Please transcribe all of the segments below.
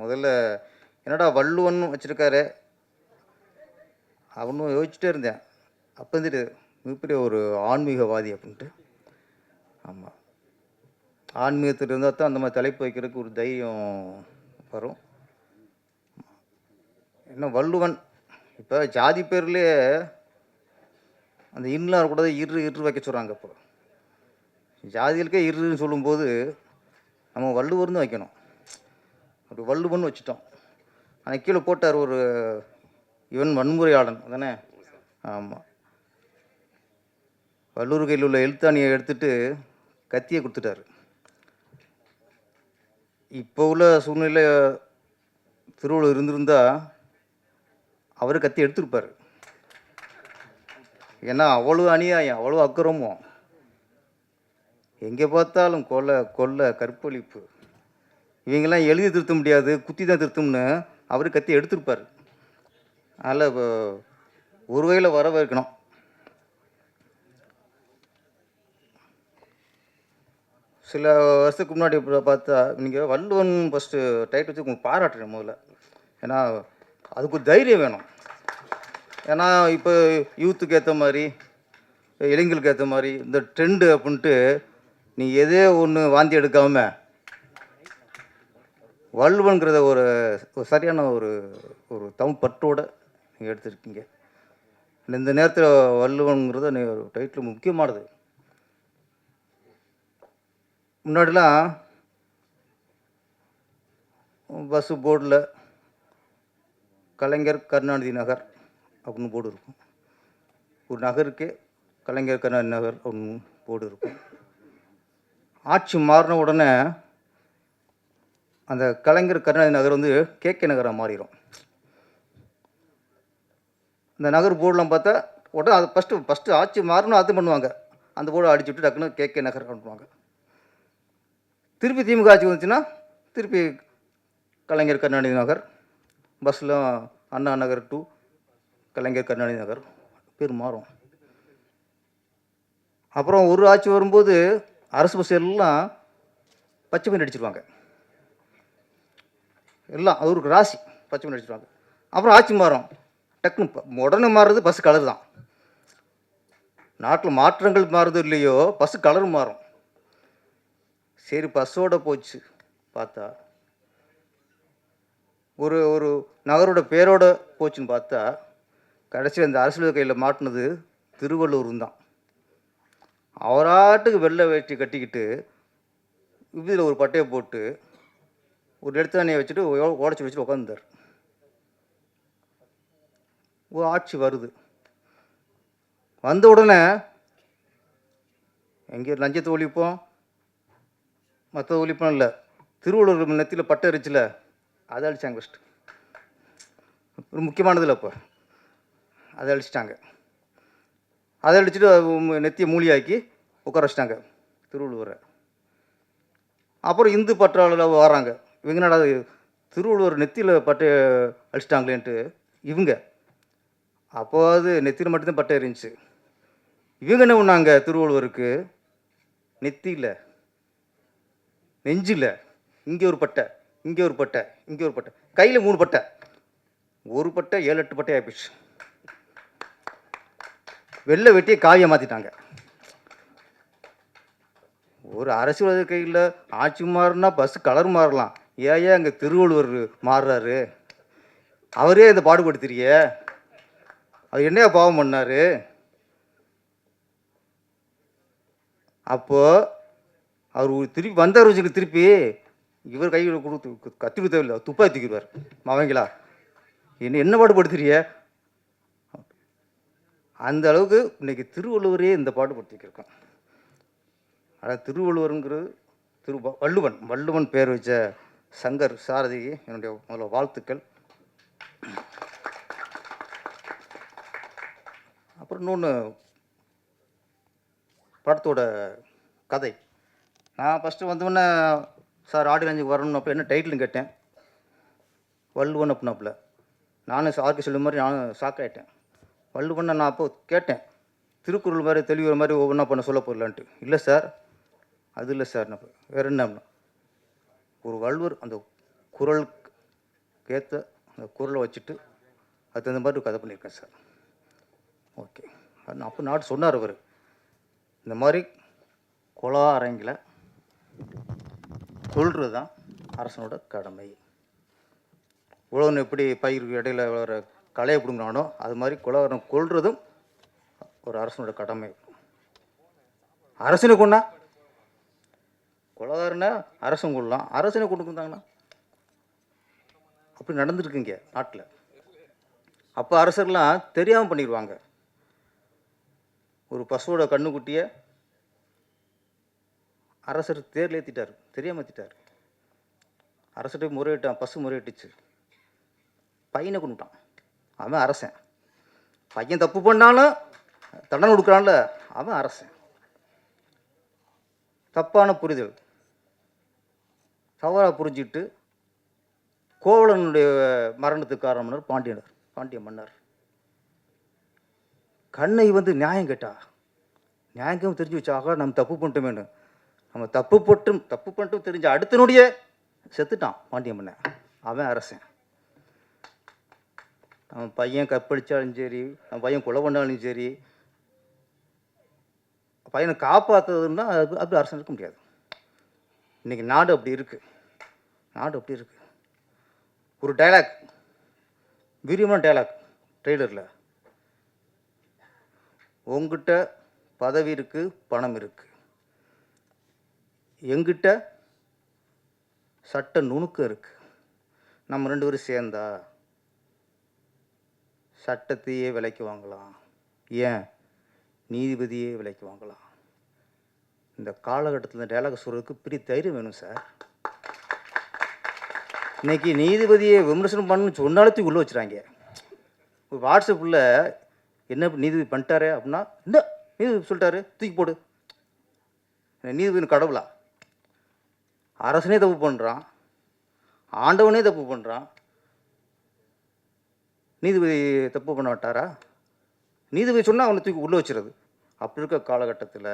முதல்ல என்னடா வள்ளுவன் வச்சுருக்காரு. அவனும் யோசிச்சுட்டே இருந்தேன். அப்போ வந்துட்டு மிகப்பெரிய ஒரு ஆன்மீகவாதி அப்படின்ட்டு. ஆமாம் ஆன்மீகத்தில் இருந்தால் தான் அந்த மாதிரி தலைப்பு வைக்கிறதுக்கு ஒரு தைரியம் வரும். என்ன வள்ளுவன்? இப்போ ஜாதி பேர்லேயே அந்த இன்னும் இருக்கக்கூடாது இரு இரு வைக்க சொல்கிறாங்க இப்போ. ஜாதிகளுக்கே இருன்னு சொல்லும்போது நம்ம வள்ளுவர்னு வைக்கணும். அப்படி வள்ளுவன் வச்சுட்டோம். ஆனால் கீழே போட்டார் ஒரு இவன் வன்முறையாளன் தானே ஆமாம் வள்ளூர் கையில் உள்ள எழுத்தாணியை எடுத்துட்டு கத்தியை கொடுத்துட்டாரு. இப்போ உள்ள சூழ்நிலை திருவள்ளுவர் இருந்திருந்தா அவர் கத்தி எடுத்திருப்பார். ஏன்னா அவ்வளோ அநியாயம் அவ்வளோ அக்கிரமம். எங்கே பார்த்தாலும் கொலை கொள்ளை கற்பழிப்பு. இவங்கெல்லாம் எழுதி திருத்த முடியாது குத்தி தான் திருத்தம்னு அவர் கத்தி எடுத்திருப்பார். அதில் ஒரு வகையில் வரவேற்கணும். சில வருஷத்துக்கு முன்னாடி பார்த்தா நீங்கள் வள்ளுவன் ஃபஸ்ட்டு டைட் வச்சு உங்களுக்கு பாராட்டுறேன் முதல்ல. ஏன்னா அதுக்கு ஒரு தைரியம் வேணும். ஏன்னா இப்போ யூத்துக்கு ஏற்ற மாதிரி இளைஞர்களுக்கு ஏற்ற மாதிரி இந்த ட்ரெண்டு அப்படின்ட்டு நீ எதே ஒன்று வாந்தி எடுக்காமல் வள்ளுவன்கிறத ஒரு சரியான ஒரு ஒரு தமிழ் பற்றோடு நீங்கள் எடுத்துருக்கீங்க. இந்த நேரத்தில் வள்ளுவன்கிறத நீ டைட்டில் முக்கியமானது. முன்னாடிலாம் பஸ்ஸு போர்டில் கலைஞர் கருணாநிதி நகர் அப்படின்னு போர்டு இருக்கும். ஒரு நகருக்கே கலைஞர் கருணாநிதி நகர் அப்படின்னு போர்டு இருக்கும். ஆட்சி மாறின உடனே அந்த கலைஞர் கருணாநிதி நகர் வந்து கேகே நகராக மாறிடும் இந்த நகர் போர்டெலாம் பார்த்தா உடனே அது ஃபஸ்ட்டு ஃபஸ்ட்டு ஆட்சி மாறணும் அது பண்ணுவாங்க. அந்த போர்டை அடிச்சு விட்டு டக்குன்னு கேகே நகர் பண்ணுவாங்க திருப்பி திமுக ஆட்சி வந்துச்சுன்னா திருப்பி கலைஞர் கருணாநிதி நகர் பஸ்ஸில் அண்ணா நகர் டு கலைஞர் கருணாநிதி நகர் பேர் மாறும். அப்புறம் ஒரு ஆட்சி வரும்போது அரசு பஸ் எல்லாம் பச்சை பெயிண்ட் அடிச்சிருவாங்க. எல்லாம் அது ஒரு ராசி. பச்சை மணி அடிச்சிருவாங்க. அப்புறம் ஆட்சி மாறும். டக்குன்னு ப- உடனே மாறுறது பஸ் கலர் தான். நாட்டில் மாற்றங்கள் மாறுது இல்லையோ பஸ் கலர் மாறும். சரி பஸ்ஸோட போச்சு. பார்த்தா ஒரு ஒரு நகரோட பேரோட போச்சுன்னு பார்த்தா கடைசியில் இந்த அரசியல் கையில் மாட்டினது திருவள்ளூர் தான். அவராட்டுக்கு வெள்ளை வேட்டி கட்டிக்கிட்டு இதில் ஒரு பட்டையை போட்டு ஒரு எடுத்தாணியை வச்சுட்டு உடச்சி வச்சுட்டு உட்காந்துருந்தார் ஒரு ஆட்சி வருது. வந்த உடனே எங்கே லஞ்சத்தை ஒழிப்போம். மற்ற ஒழிப்போம் இல்லை. திருவள்ளுவர் நெத்தியில் பட்டை இருந்துச்சுல அதை அழிச்சாங்க ஃபஸ்ட்டு ஒரு முக்கியமானதில்ல இப்போ அதை அழிச்சிட்டாங்க. அதை அழிச்சிட்டு நெத்தியை மூலியாக்கி உட்கார வச்சிட்டாங்க திருவள்ளுவரை. அப்புறம் இந்து பற்றாளர் வராங்க. இவங்க என்னடா இது, திருவள்ளுவர் நெத்தியில் பட்டை அழிச்சிட்டாங்களேன்ட்டு இவங்க. அப்போது நெத்தியில் மட்டும்தான் பட்டை இருந்துச்சு இவங்க என்ன பண்ணாங்க திருவள்ளுவருக்கு? நெத்தியில். நெஞ்சில். இங்கே ஒரு பட்டை இங்கே ஒரு பட்டை இங்கே ஒரு பட்டை. கையில் மூணு பட்டை. ஒரு பட்டை ஏழு எட்டு பட்டை ஆயிடுச்சு வெள்ளை வெட்டியை காவியை மாற்றிட்டாங்க ஒரு அரசியல்வாதி கையில் ஆட்சி மாறினா பஸ் கலர் மாறலாம். ஏன் ஏன் அங்கே திருவள்ளுவர் மாறுறாரு? அவரே இந்த பாடுபடுத்துறிய அவர் என்னையா பாவம் பண்ணார்? அப்போது அவர் திருப்பி வந்தார் வச்சுக்க திருப்பி இவர் கையில் கொடுத்து கத்தி கொடுத்தவில்லை துப்பாக்கி தூக்கிடுவார். அவங்களா என்ன என்ன பாடுபடுத்துறிய அந்த அளவுக்கு இன்னைக்கு திருவள்ளுவரே இந்த பாடுபடுத்திக்கிருக்கோம் ஆனால் திருவள்ளுவருங்கிறது திரு வள்ளுவன் வள்ளுவன் பேர் வச்ச சங்கர் சாரதிக்கு என்னுடைய முதல்ல வாழ்த்துக்கள். அப்புறம் இன்னொன்று படத்தோட கதை. நான் ஃபஸ்ட்டு வந்தோடனே சார் ஆடியோ வரணும் அப்போ என்ன டைட்டில்னு கேட்டேன். வள்ளுவன் அப்படின்னாப்புல நானும் சாருக்கு சொல்லும் மாதிரி நானும் ஷாக் ஆகிட்டேன் வள்ளுவன் நான் அப்போ கேட்டேன். திருக்குறள் மாதிரி தெளிவுற மாதிரி ஒவ்வொன்றா பண்ண சொல்ல போடலான்ட்டு இல்லை சார் அது இல்லை சார் நான் வேறு என்ன? ஒரு வள்ளுவர் அந்த குரல் ஏற்ற அந்த குரலை வச்சுட்டு அது தகுந்த மாதிரி கதை பண்ணியிருக்கேன் சார். ஓகே. அப்போ நாட்டு சொன்னார் அவர். இந்த மாதிரி கொலா அரங்கில் கொள்வது தான் அரசனோட கடமை. உழவன் எப்படி பயிர் இடையில் வர களையை பிடுங்கினானோ அது மாதிரி குலவரம் கொள்றதும் ஒரு அரசனோட கடமை. அரசனுக்கு ஒன்றா கொலகாரனை? அரசன் கொள்ளலாம் அரசனை கொண்டு வந்தாங்கண்ணா. அப்படி நடந்துருக்குங்க நாட்டில். அப்போ அரசர்லாம் தெரியாமல் பண்ணிடுவாங்க ஒரு பசுவோட கண்ணுக்குட்டியை அரசர் தேர்ல ஏற்றிட்டார் தெரியாமல் ஏற்றிட்டார் அரசர்கிட்ட முறையிட்டான். பசு முறையிட்டுச்சு. பையனை கொண்டுட்டான் அவன் அரசன். பையன் தப்பு பண்ணாலும் தண்டனை கொடுக்குறான்ல. அவன் அரசன். தப்பான புரிதல். தவறாக புரிஞ்சுக்கிட்டு கோவலனுடைய மரணத்துக்கு காரணம் பாண்டியனர் பாண்டிய மன்னர். கண்ணை வந்து நியாயம் கேட்டா? நியாயம் தெரிஞ்சு வச்சாக நம்ம தப்பு பண்ணிட்டோமேனு நம்ம தப்பு பட்டும் தப்பு பண்ணிட்டும் தெரிஞ்ச அடுத்தனுடைய செத்துட்டான் பாண்டிய மன்னன் அவன் அரசன். அவன் பையன் கற்பழிச்சாலும் சரி அவன் பையன் கொலை பண்ணாலும் சரி பையனை காப்பாற்றுறதுன்னா அது அப்படி அரசன் இருக்க முடியாது. இன்றைக்கி நாடு அப்படி இருக்குது நாடு அப்படி இருக்குது ஒரு டைலாக் வீரியமான டைலாக் ட்ரெய்லரில் உங்ககிட்ட பதவி இருக்குது பணம் இருக்குது எங்கிட்ட சட்ட நுணுக்கம் இருக்குது நம்ம ரெண்டு பேரும் சேர்ந்தா சட்டத்தையே விலைக்கு வாங்கலாம். ஏன்? நீதிபதியே விலைக்கு வாங்கலாம். இந்த காலகட்டத்தில் இந்த டயலாக் சொல்கிறதுக்கு பெரிய தைரியம் வேணும் சார் இன்றைக்கி நீதிபதியை விமர்சனம் பண்ணு தூக்கி உள்ளே வச்சுறாங்க. வாட்ஸ்அப்பில் என்ன நீதிபதி பண்ணிட்டாரு அப்படின்னா என்ன நீதிபதி சொல்லிட்டாரு தூக்கி போடு. நீதிபதி கடவுளா? அரசனே தப்பு பண்ணுறான் ஆண்டவனே தப்பு பண்ணுறான் நீதிபதி தப்பு பண்ண மாட்டாரா? நீதிபதி சொன்னால் அவனை தூக்கி உள்ளே வச்சிருது. அப்படி இருக்க காலகட்டத்தில்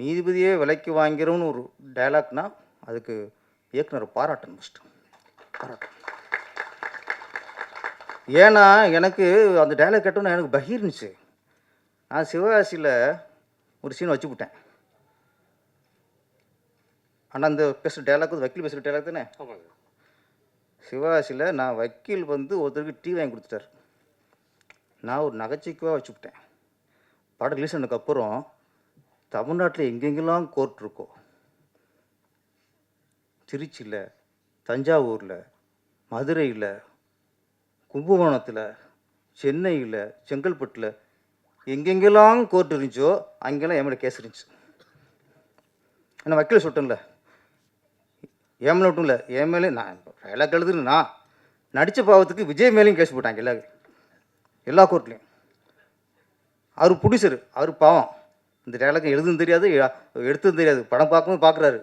நீதிபதியே விலைக்கு வாங்கிறோன்னு ஒரு டைலாக்னா அதுக்கு இயக்குனர் பாராட்டணும் ஃபஸ்ட்டு பாராட்டணும். ஏன்னா எனக்கு அந்த டைலாக் கேட்டோன்னே எனக்கு பகீர்னுச்சு நான் சிவகாசியில் ஒரு சீன் வச்சு விட்டேன். ஆனால் அந்த பேசுகிற டைலாக் வந்து வக்கீல் பேசுகிற டைலாக் தானே? சிவகாசியில் நான் வக்கீல் வந்து ஒருத்தருக்கு டீ வாங்கி கொடுத்துட்டாரு. நான் ஒரு நகைச்சுவைக்காக வச்சுக்கிட்டேன் படம் ரிலீஸ் ஆனதுக்கப்புறம் தமிழ்நாட்டில் எங்கெங்கெல்லாம் கோர்ட் இருக்கோ திருச்சியில் தஞ்சாவூரில் மதுரையில் கும்பகோணத்தில் சென்னையில் செங்கல்பட்டில் எங்கெங்கெல்லாம் கோர்ட் இருந்துச்சோ அங்கெல்லாம் என் கேஸ் இருந்துச்சு. நான் வக்கீல் சொல்லிட்டேன்ல? என் மேலே மட்டும் இல்லை என் மேலே நான் டைலாக் எழுதுன்னு நான் நடித்த பாவத்துக்கு விஜய் மேலேயும் கேஸ் போட்டாங்க எல்லா எல்லா கோர்ட்லேயும் அவர் ப்ரொடியூசர் அவர் பாவம். இந்த டைலாக் எழுதுன்னு தெரியாது எடுத்ததும் தெரியாது. படம் பார்க்கும்போது பார்க்குறாரு.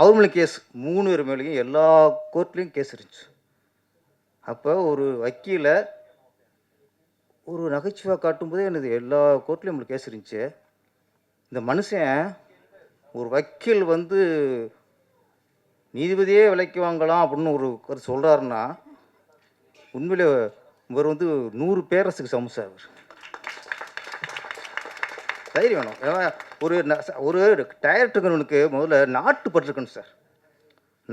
அவர் மேலே கேஸ் மூணு பேர் மேலேயும் எல்லா கோர்ட்லேயும் கேஸ் இருந்துச்சு. அப்போ ஒரு வக்கீலை ஒரு நகைச்சுவை காட்டும்போதே எனக்கு எல்லா கோர்ட்லேயும் நம்மளுக்கு கேஸ் இருந்துச்சு. இந்த மனுஷன் ஒரு வக்கீல் வந்து நீதிபதியே விலைக்கு வாங்கலாம் அப்படின்னு ஒரு சொல்கிறாருன்னா உண்மையிலே இவர் வந்து நூறு பேரரசுக்கு சமசார் சார் அவர் தைரியம் வேணும். ஒரு ஒரு டயர் இருக்கணுனுக்கு ஒரு முதல்ல நாட்டு பற்று இருக்கணும் சார்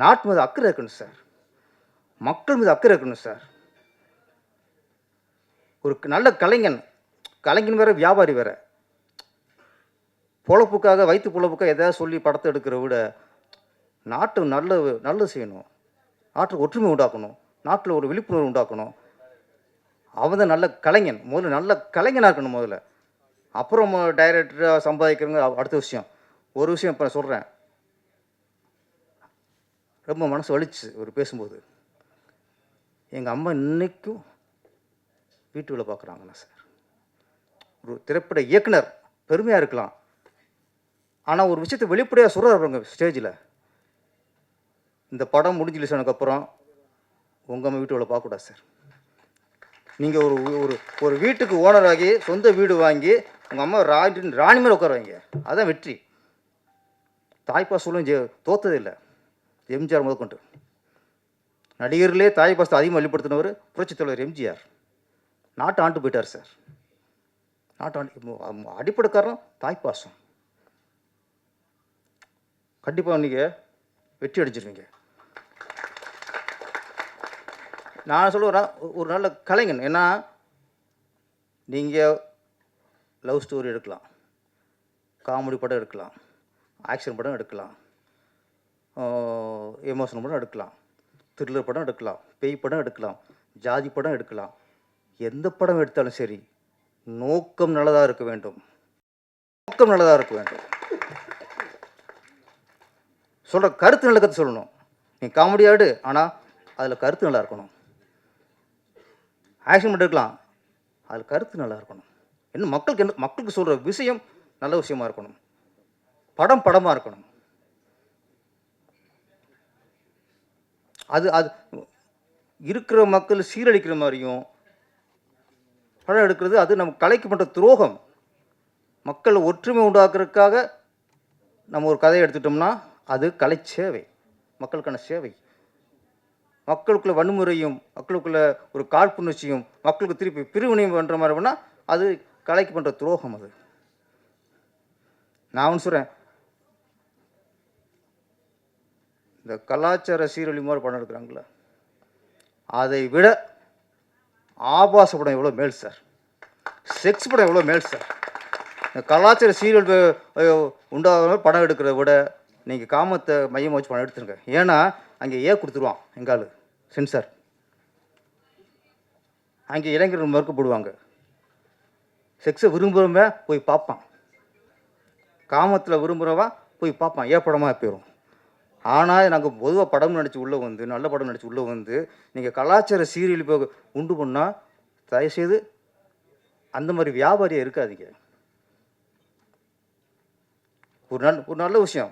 நாட்டு மீது அக்கறை இருக்கணும் சார் மக்கள் மீது அக்கறை இருக்கணும் சார் ஒரு நல்ல கலைஞன். கலைஞன் வேற வியாபாரி வேற. பொழப்புக்காக வயிற்று பொழப்புக்காக எதாவது சொல்லி படத்தை எடுக்கிற விட நாட்டு நல்ல நல்லது செய்யணும். நாட்டுக்கு ஒற்றுமை உண்டாக்கணும். நாட்டில் ஒரு விழிப்புணர்வு உண்டாக்கணும். அவன் தான் நல்ல கலைஞன். முதல்ல நல்ல கலைஞனாக இருக்கணும் முதல்ல. அப்புறம் டைரக்டராக சம்பாதிக்கிறவங்க அடுத்த விஷயம். ஒரு விஷயம் இப்போ சொல்கிறேன் ரொம்ப மனசு வலிச்சு ஒரு பேசும்போது. எங்கள் அம்மா இன்றைக்கும் வீட்டு வேலை பார்க்குறாங்கண்ணா சார். ஒரு திரைப்பட இயக்குனர் பெருமையாக இருக்கலாம். ஆனால் ஒரு விஷயத்தை வெளிப்படையாக சொல்கிறாருங்க ஸ்டேஜில் இந்த படம் முடிஞ்சு ரிலீஸ் உங்கள் அம்மா வீட்டு வேலை பார்க்கக்கூடாது சார். நீங்கள் ஒரு ஒரு ஒரு வீட்டுக்கு ஓனராகி சொந்த வீடு வாங்கி உங்கள் அம்மா ராணி ராணி மேலே உட்கார வைங்க. அதுதான் வெற்றி. தாய்ப்பாசலும் ஜெ தோத்தது இல்லை. எம்ஜிஆர் முதற்கொண்டு நடிகர்களே தாய்ப்பாசத்தை அதிகமாக வெளிப்படுத்தினவர் புரட்சித் தலைவர் எம்ஜிஆர். நாட்டை ஆண்டு போயிட்டார் சார். நாட்டு ஆண்டு அடிப்படை காரணம் தாய்ப்பாசம் கண்டிப்பாக நீங்கள் வெற்றி அடிச்சிருவீங்க நான் சொல்லுவேன் ஒரு நல்ல கலைஞன். ஏன்னா நீங்கள் லவ் ஸ்டோரி எடுக்கலாம். காமெடி படம் எடுக்கலாம். ஆக்ஷன் படம் எடுக்கலாம். எமோஷனல் படம் எடுக்கலாம். த்ரில்லர் படம் எடுக்கலாம். பேய் படம் எடுக்கலாம். ஜாதி படம் எடுக்கலாம். எந்த படம் எடுத்தாலும் சரி நோக்கம் நல்லதாக இருக்க வேண்டும். நோக்கம் நல்லதாக இருக்க வேண்டும். சொல்கிற கருத்து நல்ல கருத்து சொல்லணும். நீ காமெடி ஆடு ஆனால் அதில் கருத்து நல்லா இருக்கணும். ஆக்ஷன் மட்டும் எடுக்கலாம். அதில் கருத்து நல்லா இருக்கணும். என்ன மக்களுக்கு என்ன மக்களுக்கு சொல்கிற விஷயம் நல்ல விஷயமா இருக்கணும். படம் படமாக இருக்கணும். அது அது இருக்கிற மக்கள் சீரழிக்கிற மாதிரியும் படம் எடுக்கிறது அது நம்ம கலைக்கு பண்ணுற துரோகம். மக்கள் ஒற்றுமை உண்டாக்குறதுக்காக நம்ம ஒரு கதையை எடுத்துட்டோம்னா அது கலை சேவை மக்களுக்கான சேவை. மக்களுக்குள்ள வன்முறையும் மக்களுக்குள்ள ஒரு காழ்ப்புணர்ச்சியும் மக்களுக்கு திருப்பி பிரிவினையும் பண்ணுற மாதிரி பண்ணால் அது கலைக்கு பண்ணுற துரோகம் அது. நான் ஒன்று சொல்கிறேன் இந்த கலாச்சார சீரழி மாதிரி படம் எடுக்கிறாங்களே அதை விட ஆபாச படம் எவ்வளோ மேல் சார். செக்ஸ் படம் எவ்வளோ மேல் சார். இந்த கலாச்சார சீரியல் உண்டாகிற படம் எடுக்கிறத விட நீங்கள் காமத்தை மையமாக வச்சு படம் எடுத்துருங்க. ஏன்னா அங்கே ஏ கொடுத்துருவான் எங்காலு சென்சார் அங்கே இளைஞர்கள் மறுக்கப்படுவாங்க. செக்ஸை விரும்புகிறவன் போய் பார்ப்பான். காமத்தில் விரும்புகிறவன் போய் பார்ப்பான். ஏ படமாக போயிடும் ஆனால் நாங்கள் பொதுவாக படம் நடித்து உள்ளே வந்து நல்ல படம் நடித்து உள்ளே வந்து நீங்கள் கலாச்சார சீரியல் இப்போ உண்டு பண்ணால் தயவுசெய்து அந்த மாதிரி வியாபாரியாக இருக்காதீங்க. ஒரு நல்ல ஒரு நல்ல விஷயம்.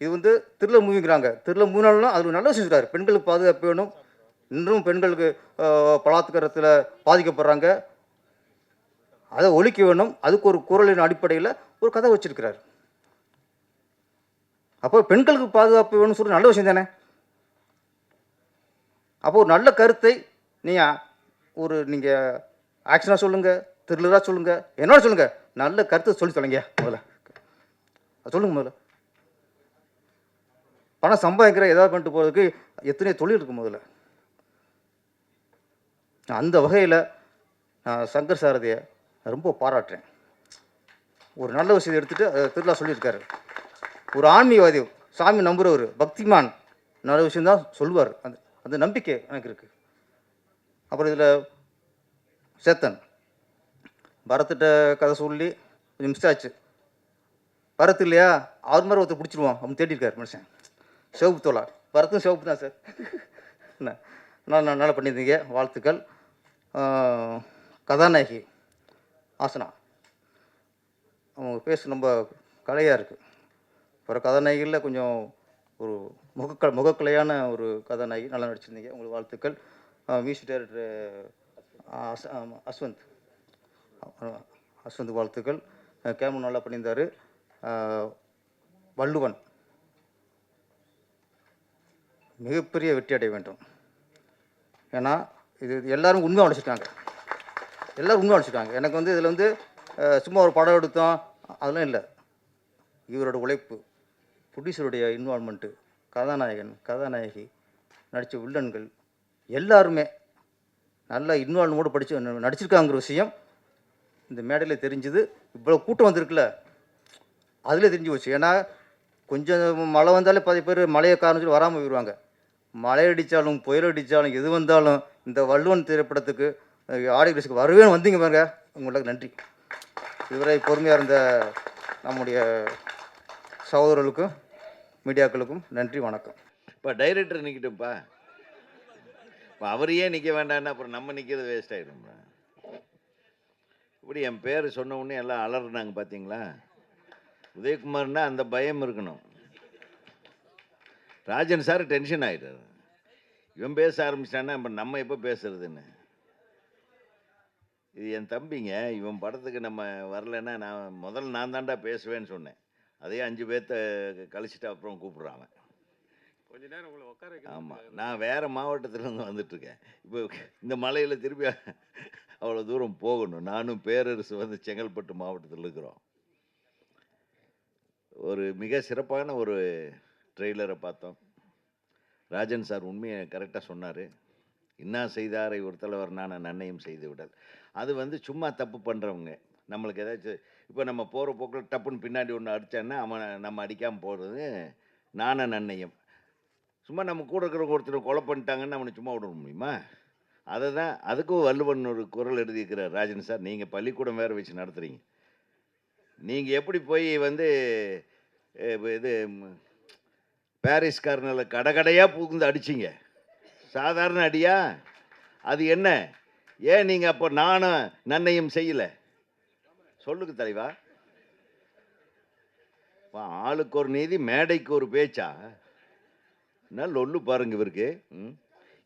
இது வந்து திருல மூவிங்கிறாங்க. திருல மூவினாலும் அது நல்ல விஷயம் சொல்கிறார் பெண்களுக்கு பாதுகாப்பு வேணும். இன்றும் பெண்களுக்கு பலாத்காரத்தில் பாதிக்கப்படுறாங்க. அதை ஒழிக்க வேணும் அதுக்கு ஒரு குரலின் அடிப்படையில் ஒரு கதை வச்சிருக்கிறார். அப்போ பெண்களுக்கு பாதுகாப்பு வேணும்னு சொல்லி நல்ல விஷயம் தானே? அப்போ ஒரு நல்ல கருத்தை நீங்கள் ஒரு நீங்கள் ஆக்ஷனாக சொல்லுங்கள் த்ரில்லராக சொல்லுங்கள் என்னோட சொல்லுங்கள் நல்ல கருத்தை சொல்லி தொலைங்க முதல்ல. சொல்லுங்கள் முதல்ல. பணம் சம்பாதிக்கிற ஏதாவது பண்ணிட்டு போகிறதுக்கு எத்தனையோ தொழில் இருக்கு முதல்ல. அந்த வகையில் நான் சங்கர் சாரதியை ரொம்ப பாராட்டுறேன். ஒரு நல்ல விஷயத்தை எடுத்துகிட்டு அதை திருவிழா சொல்லியிருக்காரு. ஒரு ஆன்மீகவாதி சாமி நம்புகிறவர் பக்திமான் நல்ல விஷயந்தான் சொல்லுவார். அந்த அந்த நம்பிக்கை எனக்கு இருக்குது அப்புறம் இதில் சேத்தன். பரத்திட்ட கதை சொல்லி கொஞ்சம் மிஸ் ஆச்சு. பரத் இல்லையா? அவர் மாதிரி ஒருத்தர் பிடிச்சிருவான் அவன் தேடிருக்காரு மனுஷன். சிவப்பு தோலா. பரத்தும் சிவப்பு தான் சார். என்ன? நல்லா நல்லா பண்ணியிருந்தீங்க? வாழ்த்துக்கள். கதாநாயகி. ஆசனா. அவங்க பேச ரொம்ப கலையாக இருக்குது அப்புறம் கதாநாயகிகளில் கொஞ்சம் ஒரு முகக்க முகக்கலையான ஒரு கதாநாயகி நல்லா நடிச்சிருந்தீங்க. உங்களுக்கு வாழ்த்துக்கள். மியூசிக் டைரக்டர் அஸ் அஸ்வந்த். அஸ்வந்த் வாழ்த்துக்கள். கேமரா நல்லா பண்ணியிருந்தார். வள்ளுவன். மிகப்பெரிய வெற்றி அடைய வேண்டும். ஏன்னா இது இது எல்லாரும் உண்மை உழைச்சிட்டாங்க எல்லாரும் உண்மை உழைச்சிட்டாங்க எனக்கு வந்து இதில் வந்து சும்மா ஒரு படம் எடுத்தோம். அதெல்லாம் இல்லை. இவரோட உழைப்பு ப்ரொடியூசருடைய இன்வால்மெண்ட்டு கதாநாயகன் கதாநாயகி நடித்த வில்லன்கள் எல்லாருமே நல்லா இன்வால்வ்மோடு படித்து நடிச்சிருக்காங்கிற விஷயம் இந்த மேடையில் தெரிஞ்சுது. இவ்வளோ கூட்டம் வந்திருக்குல்ல அதில் தெரிஞ்சு போச்சு. ஏன்னா கொஞ்சம் மழை வந்தாலே பாதி பேர் மழையை காரணம் சொல்லி வராமல் போயிடுவாங்க மழை அடித்தாலும் புயல் அடித்தாலும் எது வந்தாலும் இந்த வள்ளுவன் திரைப்படத்துக்கு ஆடியோஸ்க்கு வருவேன்னு வந்தீங்க பாருங்க. உங்களுக்கு நன்றி. இதுவரை பொறுமையாக இருந்த நம்முடைய சகோதரர்களுக்கும் மீடியாக்களுக்கும் நன்றி வணக்கம். இப்போ டைரக்டர் நிற்கட்டும்ப்பா இப்போ அவரையே நிற்க வேண்டாம்னா அப்புறம் நம்ம நிற்கிறது வேஸ்ட் ஆகிடும்ல இப்படி என் பேர் சொன்ன உடனே எல்லாம் அலறுனாங்க பார்த்தீங்களா உதயகுமார்னா அந்த பயம் இருக்கணும். ராஜன் சார் டென்ஷன் ஆகிட்டார் இவன் பேச ஆரம்பிச்சிட்டான்னா இப்போ நம்ம எப்போ பேசுறதுன்னு? இது என் தம்பிங்க இவன் படத்துக்கு நம்ம வரலைன்னா நான் முதல்ல நான் தான்டா பேசுவேன்னு சொன்னேன். அதே அஞ்சு பேர்த்த கழிச்சிட்டு அப்புறம் கூப்பிட்றான் அவன். கொஞ்ச நேரம் உங்களை உட்கார ஆமாம் நான் வேறு மாவட்டத்துலேருந்து வந்துட்டுருக்கேன். இப்போ இந்த மலையில் திருப்பி அவ்வளோ தூரம் போகணும். நானும் பேரரசு வந்து செங்கல்பட்டு மாவட்டத்தில் இருக்கிறோம். ஒரு மிக சிறப்பான ஒரு ட்ரெய்லரை பார்த்தோம். ராஜன் சார் உண்மையை கரெக்டாக சொன்னார். இன்னா செய்தாரை ஒரு தலைவர் நான் நன்னையும் செய்து விடல் அது வந்து சும்மா தப்பு பண்ணுறவங்க நம்மளுக்கு ஏதாச்சும் இப்போ நம்ம போகிற போக்கில் டப்புன்னு பின்னாடி ஒன்று அடித்தான்னா அவன் நம்ம அடிக்காமல் போகிறது நான நன்னையும். சும்மா நம்ம கூட இருக்கிற ஒருத்தர் கொலை பண்ணிட்டாங்கன்னு அவனை சும்மா விட முடியுமா? அதை தான் அதுக்கும் வள்ளுவன் ஒரு குரல் எழுதியிருக்கிறார் ராஜன் சார் நீங்கள் பள்ளிக்கூடம் வேறு வச்சு நடத்துகிறீங்க நீங்கள் எப்படி போய் வந்து இது ம், பாரிஸ் கார்னரில் கடைக்கடையாக புகுந்து அடிச்சிங்க? சாதாரண அடியா? அது என்ன? ஏன் நீங்கள் அப்போ நானும் நன்னையும் செய்யலை? சொல்லுங்க தலைவா. அப்ப ஆளுக்கு ஒரு நீதி மேடைக்கு ஒரு பேச்சா? என்ன லொல்லு பாருங்க இவருக்கு. ம்?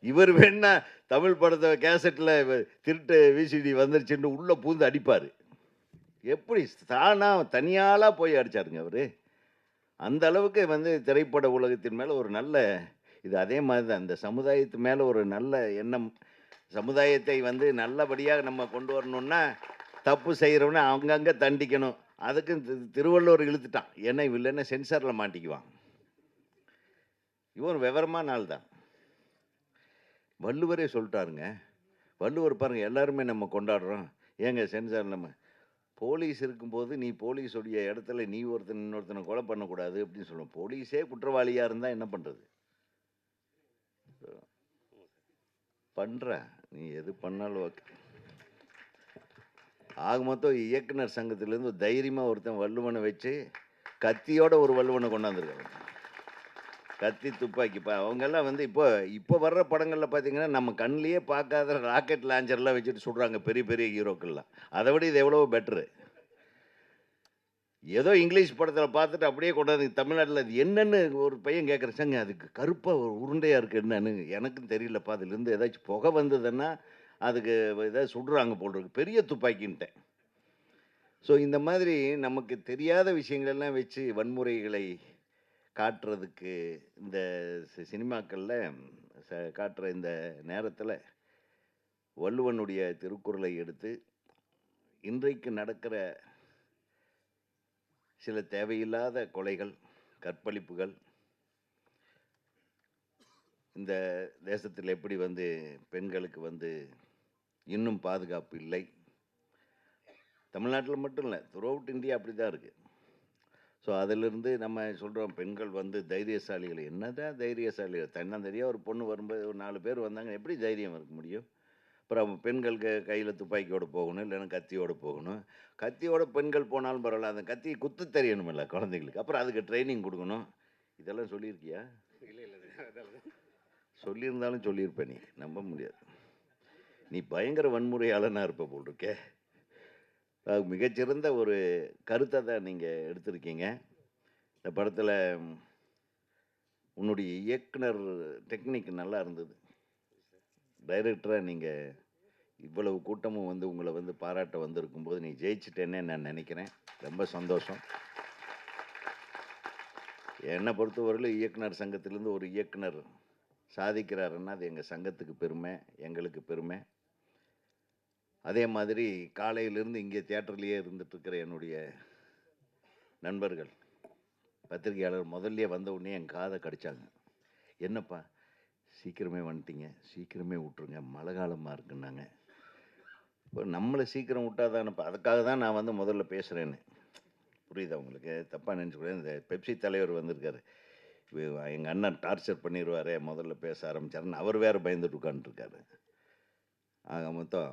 இவர் வேணா தமிழ் படத்தை கேசட்டில் திருட்டு விசிடி வந்துருச்சுன்னு உள்ளே பூந்து அடிப்பார். எப்படி தானா தனியாலாக போய் அடிச்சாருங்க அவர்? அந்த அளவுக்கு வந்து திரைப்பட உலகத்தின் மேலே ஒரு நல்ல இது அதே மாதிரி தான் இந்த சமுதாயத்து மேலே ஒரு நல்ல எண்ணம் சமுதாயத்தை வந்து நல்லபடியாக நம்ம கொண்டு வரணும்னா தப்பு செய்கிறவனை அங்கங்கே தண்டிக்கணும். அதுக்கும் திருவள்ளுவர் இழுத்துட்டான். ஏன்னா இல்லைன்னா சென்சாரில் மாட்டிக்குவான். இவன் விவரமான ஆள் தான் வள்ளுவரே சொல்லிட்டாருங்க. வள்ளுவர் பாருங்க எல்லாருமே நம்ம கொண்டாடுறோம். ஏங்க சென்சார் நம்ம? போலீஸ் இருக்கும்போது நீ போலீஸுடைய இடத்துல நீ ஒருத்தன் இன்னொருத்தனை கொலை பண்ணக்கூடாது அப்படின்னு சொல்லுவோம். போலீஸே குற்றவாளியாக இருந்தால் என்ன பண்ணுறது பண்ணுற நீ எது பண்ணாலும் ஓகே. ஆக மொத்தம் இயக்குனர் சங்கத்திலேருந்து தைரியமாக ஒருத்தன் வள்ளுவனை வச்சு கத்தியோட ஒரு வள்ளுவனை கொண்டாந்துருக்காங்க கத்தி துப்பாக்கி. இப்போ அவங்கெல்லாம் வந்து இப்போ இப்போ வர்ற படங்களில் பார்த்தீங்கன்னா நம்ம கண்ணிலேயே பார்க்காத ராக்கெட் லான்ச்சர்லாம் வச்சுட்டு சுடுறாங்க பெரிய பெரிய ஹீரோக்கள்லாம் அதை விட இது எவ்வளவோ பெட்ரு ஏதோ இங்கிலீஷ் படத்தில் பார்த்துட்டு அப்படியே கொண்டாந்து தமிழ்நாட்டில் அது என்னன்னு ஒரு பையன் கேட்குறச்சாங்க அதுக்கு கருப்பாக ஒரு உருண்டையாக இருக்குது என்னன்னு எனக்கும் தெரியலப்பா. அதுலேருந்து ஏதாச்சும் புகை வந்ததுன்னா அதுக்கு ஏதாவது சுடுறாங்க போல் இருக்கு. பெரிய துப்பாக்கின்ட்டேன். ஸோ இந்த மாதிரி நமக்கு தெரியாத விஷயங்களெல்லாம் வச்சு வன்முறைகளை காட்டுறதுக்கு இந்த சி- சினிமாக்களில் ச- காட்டுற இந்த நேரத்தில் வள்ளுவனுடைய திருக்குறளை எடுத்து இன்றைக்கு நடக்கிற சில தேவையில்லாத கொலைகள் கற்பழிப்புகள் இந்த தேசத்தில் எப்படி வந்து பெண்களுக்கு வந்து இன்னும் பாதுகாப்பு இல்லை? தமிழ்நாட்டில் மட்டும் இல்லை த்ரூஅவுட் இந்தியா அப்படி தான் இருக்குது ஸோ அதிலிருந்து நம்ம சொல்கிறோம் பெண்கள் வந்து தைரியசாலிகள். என்னதான் தைரியசாலிகள்? தன்னந்தனியாக ஒரு பொண்ணு வரும்போது ஒரு நாலு பேர் வந்தாங்க எப்படி தைரியம் இருக்க முடியும்? அப்புறம் பெண்களுக்கு கையில் துப்பாக்கியோடு போகணும் இல்லைன்னா கத்தியோடு போகணும். கத்தியோட பெண்கள் போனாலும் பரவாயில்ல அந்த கத்தியை குத்து தெரியணுமில்ல குழந்தைங்களுக்கு அப்புறம் அதுக்கு ட்ரைனிங் கொடுக்கணும். இதெல்லாம் சொல்லியிருக்கியா? இல்லை இல்லை சொல்லியிருந்தாலும் சொல்லியிருப்ப நீ. நம்ப முடியாது. நீ பயங்கர வன்முறையாளனாக இருப்ப போல் இருக்கே மிகச்சிறந்த ஒரு கருத்தை தான் நீங்கள் எடுத்திருக்கீங்க. இந்த படத்தில் உன்னுடைய இயக்குனர் டெக்னிக் நல்லா இருந்தது. டைரக்டராக நீங்கள் இவ்வளவு கூட்டமும் வந்து உங்களை வந்து பாராட்ட வந்திருக்கும்போது நீ ஜெயிச்சிட்டேன்னே நான் நினைக்கிறேன். ரொம்ப சந்தோஷம். என்னை பொறுத்தவரையிலும் இயக்குனர் சங்கத்திலேருந்து ஒரு இயக்குனர் சாதிக்கிறாருன்னா அது எங்கள் சங்கத்துக்கு பெருமை எங்களுக்கு பெருமை. அதே மாதிரி காலையிலேருந்து இங்கே தியேட்டர்லேயே இருந்துட்டுருக்கிற என்னுடைய நண்பர்கள் பத்திரிகையாளர் முதல்ல வந்த உடனே என் காதை கடித்தாங்க என்னப்பா? சீக்கிரமே வந்துட்டீங்க. சீக்கிரமே விட்ருங்க மழை காலமாக இருக்குன்னாங்க. இப்போ நம்மளை சீக்கிரம் விட்டாதானப்பா அதுக்காக தான் நான் வந்து முதல்ல பேசுகிறேன்னு புரியுதா உங்களுக்கு? தப்பாக நினச்சிக்கூடாது. இந்த பெப்சி தலைவர் வந்திருக்காரு. எங்கள் அண்ணன் டார்ச்சர் பண்ணிடுவாரே முதல்ல பேச ஆரம்பிச்சாருன்னு அவர் வேறு பயந்துட்டு உட்காந்துருக்காரு ஆக மொத்தம்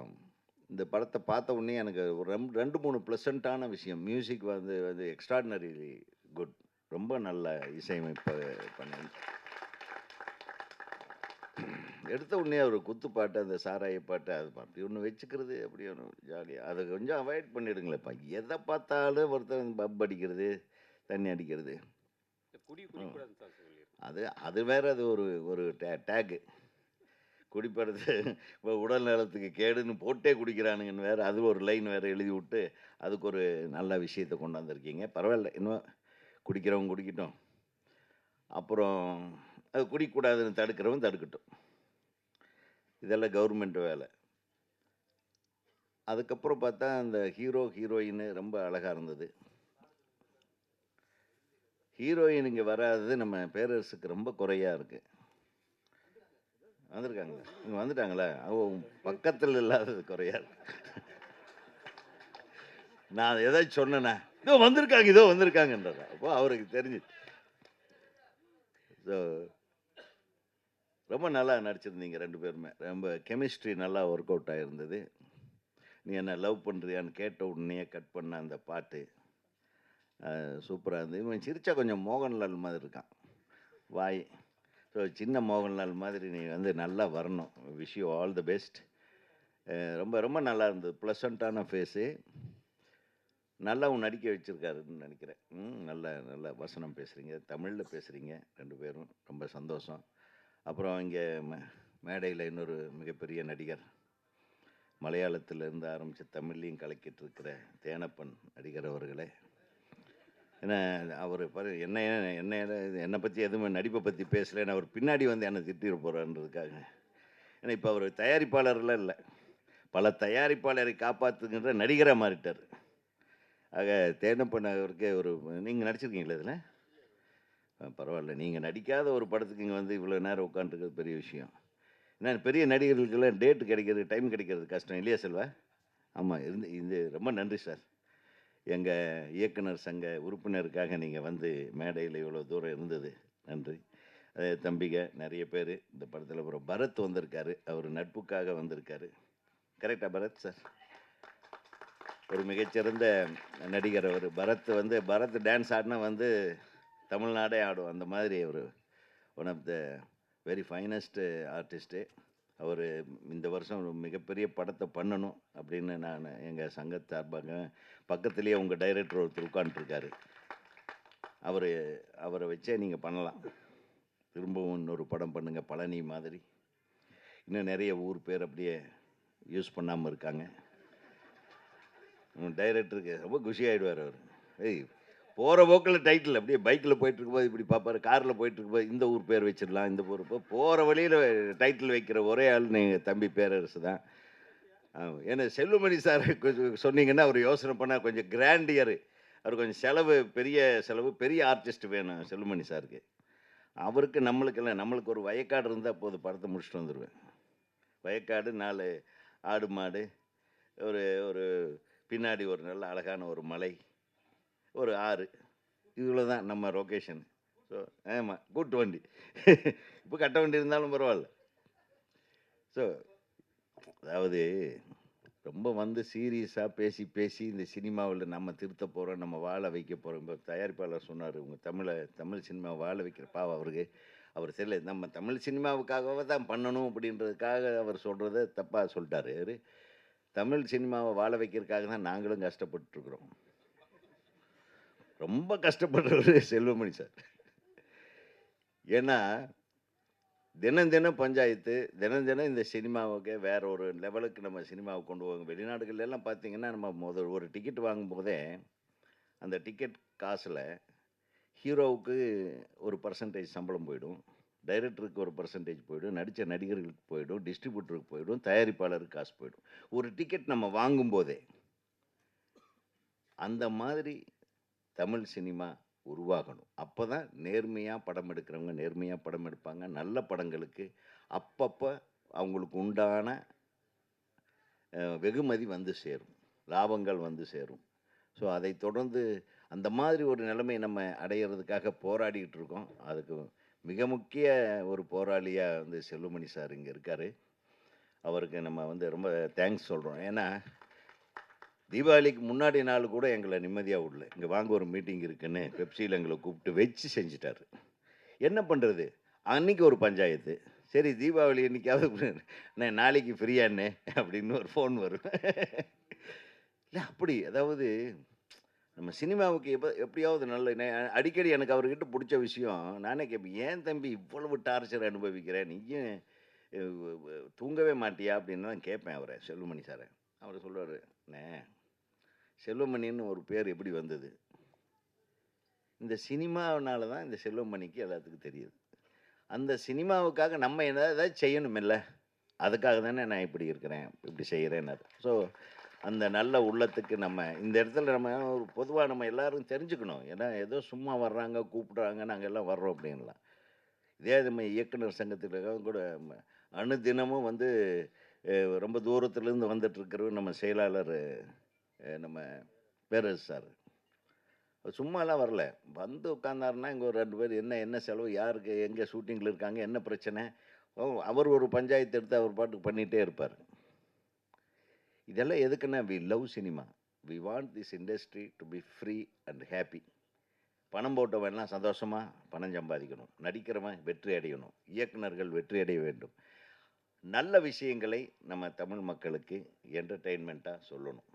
இந்த படத்தை பார்த்த உடனே எனக்கு ஒரு ரெம் ரெண்டு மூணு ப்ளசண்ட்டான விஷயம். மியூசிக் வந்து வந்து எக்ஸ்ட்ராடினரி குட் ரொம்ப நல்ல இசையமைப்பு பண்ணி எடுத்த உடனே ஒரு குத்து பாட்டு அந்த சாராய பாட்டு அது அப்படி ஒன்று வச்சுக்கிறது அப்படி ஒன்று ஜாலியாக அதை கொஞ்சம் அவாய்ட் பண்ணிடுங்களேப்பா எதை பார்த்தாலும் ஒருத்தன் பப் அடிக்கிறது தண்ணி அடிக்கிறது. அது அது வேற அது ஒரு ஒரு டே டேகு. குடிப்பறது இப்போ உடல் நலத்துக்கு கேடுன்னு போட்டே குடிக்கிறானுங்கன்னு வேறு அது ஒரு லைன் வேறு எழுதி விட்டு அதுக்கு ஒரு நல்ல விஷயத்தை கொண்டாந்துருக்கீங்க பரவாயில்ல இன்னும் குடிக்கிறவங்க குடிக்கட்டும். அப்புறம் அது குடிக்கூடாதுன்னு தடுக்கிறவன் தடுக்கட்டும். இதெல்லாம் கவர்மெண்ட் வேலை. அதுக்கப்புறம் பார்த்தா அந்த ஹீரோ ஹீரோயின் ரொம்ப அழகாக இருந்தது. ஹீரோயின் இங்கே வராதது நம்ம பேரரசுக்கு ரொம்ப குறையாக இருக்குது வந்திருக்காங்களா இங்கே வந்துட்டாங்களா? அவன் பக்கத்தில் இல்லாதது குறையா இருக்கு. நான் ஏதாச்சும் சொன்னேன்னா இதோ வந்திருக்காங்க இதோ வந்திருக்காங்கன்றதா. அப்போ அவருக்கு தெரிஞ்சு ஸோ ரொம்ப நல்லா நடிச்சிருந்தீங்க ரெண்டு பேருமே. ரொம்ப கெமிஸ்ட்ரி நல்லா ஒர்க் அவுட் ஆகிருந்தது நீ என்ன லவ் பண்ணுறியான்னு கேட்ட உடனே கட் பண்ண அந்த பாட்டு. சூப்பராக இருந்தது. இவன் சிரிச்சா கொஞ்சம் மோகன்லால் மாதிரி இருக்கான். வாய். ஸோ சின்ன மோகன்லால் மாதிரி நீ வந்து நல்லா வரணும். Wish you all the best ரொம்ப ரொம்ப நல்லா இருந்தது. ப்ளசண்ட்டான ஃபேஸு உன் நடிக்க வச்சுருக்காருன்னு நினைக்கிறேன். ம் நல்ல நல்ல வசனம் பேசுகிறீங்க தமிழில் பேசுகிறீங்க ரெண்டு பேரும். ரொம்ப சந்தோஷம். அப்புறம் இங்கே மே மேடையில் இன்னொரு மிகப்பெரிய நடிகர். மலையாளத்திலிருந்து ஆரம்பித்து தமிழ்லையும் கலக்கிட்டு இருக்கிற தேனப்பன் நடிகர் அவர்களே. ஏன்னா அவர் பாரு என்ன என்ன என்னை பற்றி எதுவுமே நடிப்பை பற்றி பேசலைன்னு அவர் பின்னாடி வந்து என்னை திட்டிட போகிறான்றதுக்காக ஏன்னா இப்போ அவர் தயாரிப்பாளர்லாம் இல்லை. பல தயாரிப்பாளரை காப்பாற்றுகின்ற நடிகராக மாறிட்டார். ஆக தேனப்பன் அவருக்கு ஒரு நீங்கள் நடிச்சிருக்கீங்களா இதில்? பரவாயில்ல. நீங்கள் நடிக்காத ஒரு படத்துக்கு இங்கே வந்து இவ்வளோ நேரம் உட்காந்துருக்கிறது பெரிய விஷயம். ஏன்னா பெரிய நடிகர்களுக்கெல்லாம் டேட்டு கிடைக்கிறது டைம் கிடைக்கிறது கஷ்டம். இல்லையா செல்வா? ஆமாம் இருந்து இது ரொம்ப நன்றி சார் எங்கள் இயக்குனர் சங்க உறுப்பினருக்காக நீங்கள் வந்து மேடையில் இவ்வளோ தூரம் இருந்தது. நன்றி. அதே தம்பிக நிறைய பேர் இந்த படத்தில் அப்புறம் பரத் வந்திருக்காரு. அவர் நட்புக்காக வந்திருக்காரு. கரெக்டாக பரத் சார் ஒரு மிகச்சிறந்த நடிகர் அவர். பரத் வந்து பரத் டான்ஸ் ஆடினா வந்து தமிழ்நாடே ஆடும். அந்த மாதிரி அவர் one of the very finest artist அவர் இந்த வருஷம் ஒரு மிகப்பெரிய படத்தை பண்ணணும் அப்படின்னு நான் எங்கள் சங்க சார்பாக பக்கத்துலேயே உங்கள் டைரக்டர் ஒருத்தர் உட்காந்துருக்காரு அவர் அவரை வச்சே நீங்கள் பண்ணலாம். திரும்பவும் இன்னொரு படம் பண்ணுங்கள் பழனி மாதிரி. இன்னும் நிறைய ஊர் பேர் அப்படியே யூஸ் பண்ணாமல் இருக்காங்க. டைரக்டருக்கு ரொம்ப குஷி ஆகிடுவார் அவர். ஏய் போகிற போக்கில் டைட்டில் அப்படியே பைக்கில் போயிட்டுருக்கும்போது இப்படி பார்ப்பாரு காரில் போயிட்டுருக்கும்போது இந்த ஊர் பேர் வச்சிடலாம் இந்த ஊர் இப்போ போகிற வழியில் டைட்டில் வைக்கிற ஒரே ஆள் நீங்கள் தம்பி பேரரசு தான். ஏன்னா செல்லுமணி சார் கொஞ்சம் சொன்னீங்கன்னா அவர் யோசனை பண்ணால் கொஞ்சம் கிராண்டியர் அவர் கொஞ்சம் செலவு பெரிய செலவு பெரிய ஆர்டிஸ்ட் வேணும் செல்லுமணி சாருக்கு. அவருக்கு நம்மளுக்கெல்லாம் நம்மளுக்கு ஒரு வயக்காடு இருந்தால் போது படத்தை முடிச்சுட்டு வந்துடுவேன் வயக்காடு நாலு ஆடு மாடு ஒரு ஒரு பின்னாடி ஒரு நல்ல அழகான ஒரு மலை. ஒரு ஆறு. இவ்வளோ தான் நம்ம லொக்கேஷன் ஸோ ஆமாம் கூட்டு வண்டி. இப்போ கட்ட வண்டி இருந்தாலும் பரவாயில்ல. ஸோ அதாவது ரொம்ப வந்து சீரியஸாக பேசி பேசி இந்த சினிமாவில் நம்ம திருத்த போகிறோம் நம்ம வாழ வைக்க போகிறோம் இப்போ தயாரிப்பாளர் சொன்னார் உங்கள் தமிழை தமிழ் சினிமாவை வாழ வைக்கிற பாவம் அவருக்கு. அவர் தெரியல நம்ம தமிழ் சினிமாவுக்காகவே தான் பண்ணணும் அப்படின்றதுக்காக அவர் சொல்கிறத தப்பாக சொல்லிட்டாரு. தமிழ் சினிமாவை வாழ வைக்கிறதுக்காக தான் நாங்களும் கஷ்டப்பட்டுருக்குறோம் ரொம்ப கஷ்டப்படுறவர் செல்வமணி சார். ஏன்னா தினம் தினம் பஞ்சாயத்து தினம் தினம் இந்த சினிமாவுக்கு வேற ஒரு லெவலுக்கு நம்ம சினிமாவை கொண்டு போவோம் வெளிநாடுகள்லாம் பார்த்தீங்கன்னா நம்ம முதல் ஒரு டிக்கெட் வாங்கும்போதே அந்த டிக்கெட் காசில் ஹீரோவுக்கு ஒரு பர்சன்டேஜ் சம்பளம் போயிடும். டைரக்டருக்கு ஒரு பர்சன்டேஜ் போயிடும். நடித்த நடிகர்களுக்கு போயிடும். டிஸ்ட்ரிபியூட்டருக்கு போயிடும். தயாரிப்பாளருக்கு காசு போயிடும். ஒரு டிக்கெட் நம்ம வாங்கும்போதே அந்த மாதிரி தமிழ் சினிமா உருவாகணும். அப்போ தான் நேர்மையாக படம் எடுக்கிறவங்க நேர்மையாக படம் எடுப்பாங்க. நல்ல படங்களுக்கு அப்பப்போ அவங்களுக்கு உண்டான வெகுமதி வந்து சேரும். லாபங்கள் வந்து சேரும். ஸோ அதை தொடர்ந்து அந்த மாதிரி ஒரு நிலைமை நம்ம அடையிறதுக்காக போராடிக்கிட்டு இருக்கோம். அதுக்கு மிக முக்கிய ஒரு போராளியாக வந்து செல்வமணி சார் இங்கே இருக்கார். அவருக்கு நம்ம வந்து ரொம்ப தேங்க்ஸ் சொல்கிறோம் ஏன்னா தீபாவளிக்கு முன்னாடி நாள் கூட எங்களை நிம்மதியாக விடல. இங்கே வாங்க ஒரு மீட்டிங் இருக்குன்னு பெப்சியில் எங்களை கூப்பிட்டு வச்சு செஞ்சுட்டாரு. என்ன பண்ணுறது அன்னைக்கு ஒரு பஞ்சாயத்து. சரி தீபாவளி இன்னைக்காவது அண்ணே நாளைக்கு ஃப்ரீயாண்ணே அப்படின்னு ஒரு ஃபோன் வரும். இல்லை அப்படி அதாவது நம்ம சினிமாவுக்கு எப்போ எப்படியாவது நல்ல அடிக்கடி எனக்கு அவர்கிட்ட பிடிச்ச விஷயம் நானே கேட்பேன் ஏன் தம்பி இவ்வளவு டார்ச்சர் அனுபவிக்கிறேன் நீயும் தூங்கவே மாட்டியா? அப்படின்னு தான் கேட்பேன் அவரை செல்வமணி சாரை. அவர் சொல்லுவார் அண்ணே செல்வமணின்னு ஒரு பேர் எப்படி வந்தது? இந்த சினிமாவினால தான் இந்த செல்வமணிக்கு எல்லாத்துக்கும் தெரியுது. அந்த சினிமாவுக்காக நம்ம ஏதாவது செய்யணுமில்ல. அதுக்காக தானே நான் இப்படி இருக்கிறேன் இப்படி செய்கிறேன்னாரு ஸோ அந்த நல்ல உள்ளத்துக்கு நம்ம இந்த இடத்துல நம்ம ஒரு பொதுவாக நம்ம எல்லாரும் தெரிஞ்சுக்கணும். ஏன்னா ஏதோ சும்மா வர்றாங்க கூப்பிட்றாங்க நாங்கள் எல்லாம் வர்றோம் அப்படின்லாம். இதே நம்ம இயக்குனர் சங்கத்துக்காக கூட அணுதினமும் வந்து ரொம்ப தூரத்துலேருந்து வந்துட்டுருக்கிறவர் நம்ம செயலாளர் நம்ம பேரரசு சார். சும்மாலாம் வரல. வந்து உட்காந்தாருன்னா இங்கே ஒரு ரெண்டு பேர் என்ன என்ன செலவு யாருக்கு எங்கே ஷூட்டிங்கில் இருக்காங்க என்ன பிரச்சனை? அவர் ஒரு பஞ்சாயத்து எடுத்து அவர் பாட்டுக்கு பண்ணிகிட்டே இருப்பார். இதெல்லாம் எதுக்குன்னா we love cinema we want this industry to be free and happy பணம் போட்டவன்லாம் சந்தோஷமாக பணம் சம்பாதிக்கணும். நடிக்கிறவன் வெற்றி அடையணும். இயக்குனர்கள் வெற்றி அடைய வேண்டும். நல்ல விஷயங்களை நம்ம தமிழ் மக்களுக்கு என்டர்டெயின்மெண்ட்டாக சொல்லணும்.